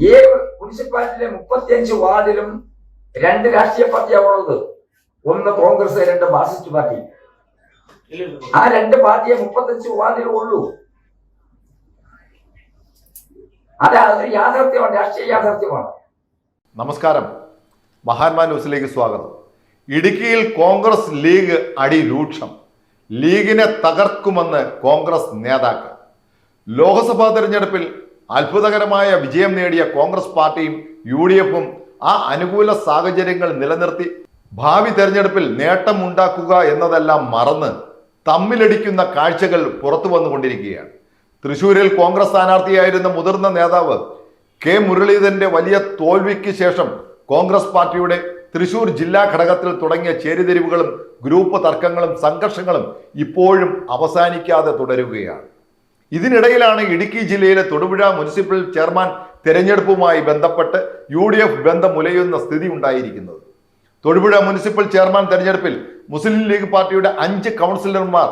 ഈ മുനിസിപ്പാലിറ്റിയിലെ മുപ്പത്തിയഞ്ച് വാർഡിലും രണ്ട് രാഷ്ട്രീയ പാർട്ടിയാണ് ഉള്ളത്. ഒന്ന് കോൺഗ്രസ് രണ്ട് മാർസിസ്റ്റ് പാർട്ടി. ആ രണ്ട് പാർട്ടിയെ മുപ്പത്തഞ്ച് വാർഡിലും ഉള്ളൂ. അത് അതൊരു യാഥാർത്ഥ്യമാണ് രാഷ്ട്രീയ യാഥാർത്ഥ്യമാണ്. നമസ്കാരം. മഹാത്മാ ന്യൂസിലേക്ക് സ്വാഗതം. ഇടുക്കിയിൽ കോൺഗ്രസ് ലീഗ് അടി രൂക്ഷം ലീഗിനെ തകർക്കുമെന്ന് കോൺഗ്രസ് നേതാക്കൾ. ലോക്സഭാ തെരഞ്ഞെടുപ്പിൽ അത്ഭുതകരമായ വിജയം നേടിയ കോൺഗ്രസ് പാർട്ടിയും യു ഡി എഫും ആ അനുകൂല സാഹചര്യങ്ങൾ നിലനിർത്തി ഭാവി തെരഞ്ഞെടുപ്പിൽ നേട്ടമുണ്ടാക്കുക എന്നതെല്ലാം മറന്ന് തമ്മിലടിക്കുന്ന കാഴ്ചകൾ പുറത്തു വന്നുകൊണ്ടിരിക്കുകയാണ്. തൃശൂരിൽ കോൺഗ്രസ് സ്ഥാനാർത്ഥിയായിരുന്ന മുതിർന്ന നേതാവ് കെ മുരളീധരന്റെ വലിയ തോൽവിക്ക് ശേഷം കോൺഗ്രസ് പാർട്ടിയുടെ തൃശൂർ ജില്ലാ ഘടകത്തിൽ തുടങ്ങിയ ചേരിതിരിവുകളും ഗ്രൂപ്പ് തർക്കങ്ങളും സംഘർഷങ്ങളും ഇപ്പോഴും അവസാനിക്കാതെ തുടരുകയാണ്. ഇതിനിടയിലാണ് ഇടുക്കി ജില്ലയിലെ തൊടുപുഴ മുനിസിപ്പൽ ചെയർമാൻ തെരഞ്ഞെടുപ്പുമായി ബന്ധപ്പെട്ട് യു ഡി എഫ് ബന്ധം മുലയുന്ന സ്ഥിതി ഉണ്ടായിരിക്കുന്നത്. തൊടുപുഴ മുനിസിപ്പൽ ചെയർമാൻ തെരഞ്ഞെടുപ്പിൽ മുസ്ലിം ലീഗ് പാർട്ടിയുടെ അഞ്ച് കൗൺസിലർമാർ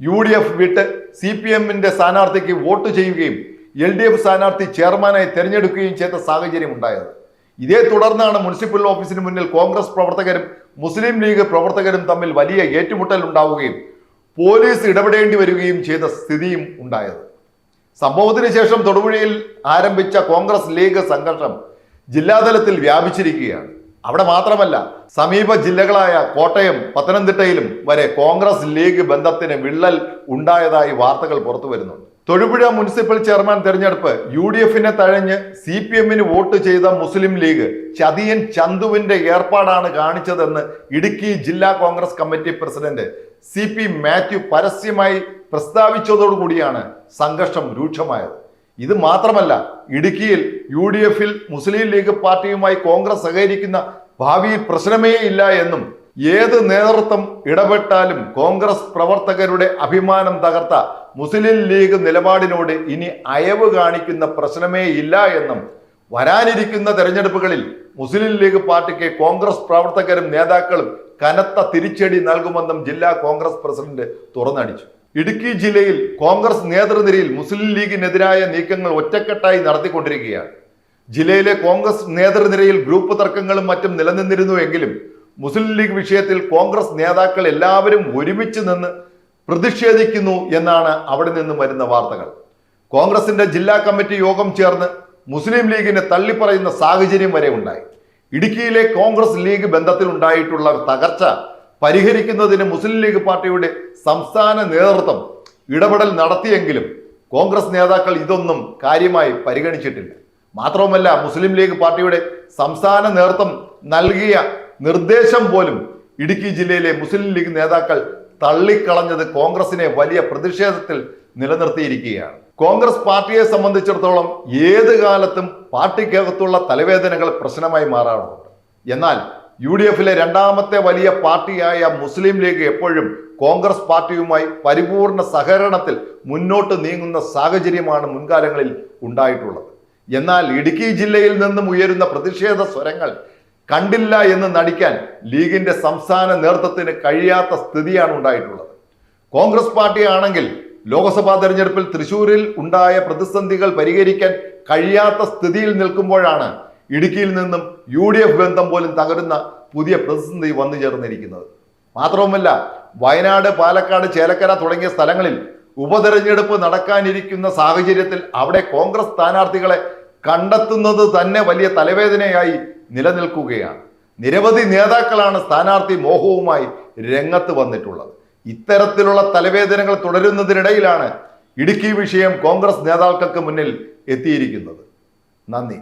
യു ഡി എഫ് വിട്ട് സി പി എമ്മിന്റെ സ്ഥാനാർത്ഥിക്ക് വോട്ട് ചെയ്യുകയും എൽ ഡി എഫ് സ്ഥാനാർത്ഥി ചെയർമാനായി തെരഞ്ഞെടുക്കുകയും ചെയ്ത സാഹചര്യം ഉണ്ടായത് ഇതേ തുടർന്നാണ് മുനിസിപ്പൽ ഓഫീസിന് മുന്നിൽ കോൺഗ്രസ് പ്രവർത്തകരും മുസ്ലിം ലീഗ് പ്രവർത്തകരും തമ്മിൽ വലിയ ഏറ്റുമുട്ടൽ ഉണ്ടാവുകയും പോലീസ് ഇടപെടേണ്ടി വരികയും ചെയ്ത സ്ഥിതിയും ഉണ്ടായത്. സംഭവത്തിന് ശേഷം തൊടുപുഴയിൽ ആരംഭിച്ച കോൺഗ്രസ് ലീഗ് സംഘർഷം ജില്ലാതലത്തിൽ വ്യാപിച്ചിരിക്കുകയാണ്. അവിടെ മാത്രമല്ല സമീപ ജില്ലകളായ കോട്ടയം പത്തനംതിട്ടയിലും വരെ കോൺഗ്രസ് ലീഗ് ബന്ധത്തിന് വിള്ളൽ ഉണ്ടായതായി വാർത്തകൾ പുറത്തു വരുന്നുണ്ട് തൊടുപുഴ മുനിസിപ്പൽ ചെയർമാൻ തെരഞ്ഞെടുപ്പ് യു ഡി എഫിനെ തഴഞ്ഞ് സി പി എമ്മിന് വോട്ട് ചെയ്ത മുസ്ലിം ലീഗ് ചതിയൻ ചന്തുവിന്റെ ഏർപ്പാടാണ് കാണിച്ചതെന്ന് ഇടുക്കി ജില്ലാ Congress committee president C P Mathew പരസ്യമായി പ്രസ്താവിച്ചതോടുകൂടിയാണ് സംഘർഷം രൂക്ഷമായത്. ഇത് മാത്രമല്ല ഇടുക്കിയിൽ യു ഡി എഫിൽ മുസ്ലിം ലീഗ് പാർട്ടിയുമായി കോൺഗ്രസ് സഹകരിക്കുന്ന ഭാവിയിൽ പ്രശ്നമേ ഇല്ല എന്നും ഏത് നേതൃത്വം ഇടപെട്ടാലും കോൺഗ്രസ് പ്രവർത്തകരുടെ അഭിമാനം തകർത്ത മുസ്ലിം ലീഗ് നിലപാടിനോട് ഇനി അയവ് കാണിക്കുന്ന പ്രശ്നമേ ഇല്ല എന്നും വരാനിരിക്കുന്ന തെരഞ്ഞെടുപ്പുകളിൽ മുസ്ലിം ലീഗ് പാർട്ടിക്ക് കോൺഗ്രസ് പ്രവർത്തകരും നേതാക്കളും കനത്ത തിരിച്ചടി നൽകുമെന്നും ജില്ലാ കോൺഗ്രസ് പ്രസിഡന്റ് തുറന്നടിച്ചു. ഇടുക്കി ജില്ലയിൽ കോൺഗ്രസ് നേതൃനിരയിൽ മുസ്ലിം ലീഗിനെതിരായ നീക്കങ്ങൾ ഒറ്റക്കെട്ടായി നടത്തിക്കൊണ്ടിരിക്കുകയാണ്. ജില്ലയിലെ കോൺഗ്രസ് നേതൃനിരയിൽ ഗ്രൂപ്പ് തർക്കങ്ങളും മറ്റും നിലനിന്നിരുന്നുവെങ്കിലും മുസ്ലിം ലീഗ് വിഷയത്തിൽ കോൺഗ്രസ് നേതാക്കൾ എല്ലാവരും ഒരുമിച്ച് നിന്ന് പ്രതിഷേധിക്കുന്നു എന്നാണ് അവിടെ നിന്നും വരുന്ന വാർത്തകൾ. കോൺഗ്രസിന്റെ ജില്ലാ കമ്മിറ്റി യോഗം ചേർന്ന് മുസ്ലിം ലീഗിനെ തള്ളിപ്പറയുന്ന സാഹചര്യം വരെ ഉണ്ടായി. ഇടുക്കിയിലെ കോൺഗ്രസ് ലീഗ് ബന്ധത്തിൽ ഉണ്ടായിട്ടുള്ള തകർച്ച പരിഹരിക്കുന്നതിന് മുസ്ലിം ലീഗ് പാർട്ടിയുടെ സംസ്ഥാന നേതൃത്വം ഇടപെടൽ നടത്തിയെങ്കിലും കോൺഗ്രസ് നേതാക്കൾ ഇതൊന്നും കാര്യമായി പരിഗണിച്ചിട്ടില്ല. മാത്രവുമല്ല മുസ്ലിം ലീഗ് പാർട്ടിയുടെ സംസ്ഥാന നേതൃത്വം നൽകിയ നിർദ്ദേശം പോലും ഇടുക്കി ജില്ലയിലെ മുസ്ലിം ലീഗ് നേതാക്കൾ തള്ളിക്കളഞ്ഞത് കോൺഗ്രസിനെ വലിയ പ്രതിഷേധത്തിൽ നിലനിർത്തിയിരിക്കുകയാണ്. കോൺഗ്രസ് പാർട്ടിയെ സംബന്ധിച്ചിടത്തോളം ഏത് കാലത്തും പാർട്ടിക്കകത്തുള്ള തലവേദനകൾ പ്രശ്നമായി മാറാറുണ്ട്. എന്നാൽ യു ഡി എഫിലെ രണ്ടാമത്തെ വലിയ പാർട്ടിയായ മുസ്ലിം ലീഗ് എപ്പോഴും കോൺഗ്രസ് പാർട്ടിയുമായി പരിപൂർണ സഹകരണത്തിൽ മുന്നോട്ട് നീങ്ങുന്ന സാഹചര്യമാണ് മുൻകാലങ്ങളിൽ ഉണ്ടായിട്ടുള്ളത്. എന്നാൽ ഇടുക്കി ജില്ലയിൽ നിന്നും ഉയരുന്ന പ്രതിഷേധ സ്വരങ്ങൾ കണ്ടില്ല എന്ന് നടിക്കാൻ ലീഗിന്റെ സംസ്ഥാന നേതൃത്വത്തിന് കഴിയാത്ത സ്ഥിതിയാണ് ഉണ്ടായിട്ടുള്ളത്. കോൺഗ്രസ് പാർട്ടി ആണെങ്കിൽ ലോക്സഭാ തെരഞ്ഞെടുപ്പിൽ തൃശൂരിൽ ഉണ്ടായ പ്രതിസന്ധികൾ പരിഹരിക്കാൻ കഴിയാത്ത സ്ഥിതിയിൽ നിൽക്കുമ്പോഴാണ് ഇടുക്കിയിൽ നിന്നും യു ഡി എഫ് ബന്ധം പോലും തകരുന്ന പുതിയ പ്രതിസന്ധി വന്നു ചേർന്നിരിക്കുന്നത്. മാത്രവുമല്ല വയനാട് പാലക്കാട് ചേലക്കര തുടങ്ങിയ സ്ഥലങ്ങളിൽ ഉപതെരഞ്ഞെടുപ്പ് നടക്കാനിരിക്കുന്ന സാഹചര്യത്തിൽ അവിടെ കോൺഗ്രസ് സ്ഥാനാർത്ഥികളെ കണ്ടെത്തുന്നത് തന്നെ വലിയ തലവേദനയായി നിലനിൽക്കുകയാണ്. നിരവധി നേതാക്കളാണ് സ്ഥാനാർത്ഥി മോഹവുമായി രംഗത്ത് വന്നിട്ടുള്ളത്. ഇത്തരത്തിലുള്ള തലവേദനകൾ തുടരുന്നതിനിടയിലാണ് ഇടുക്കി വിഷയം കോൺഗ്രസ് നേതാക്കൾക്ക് മുന്നിൽ എത്തിയിരിക്കുന്നത്. നന്ദി.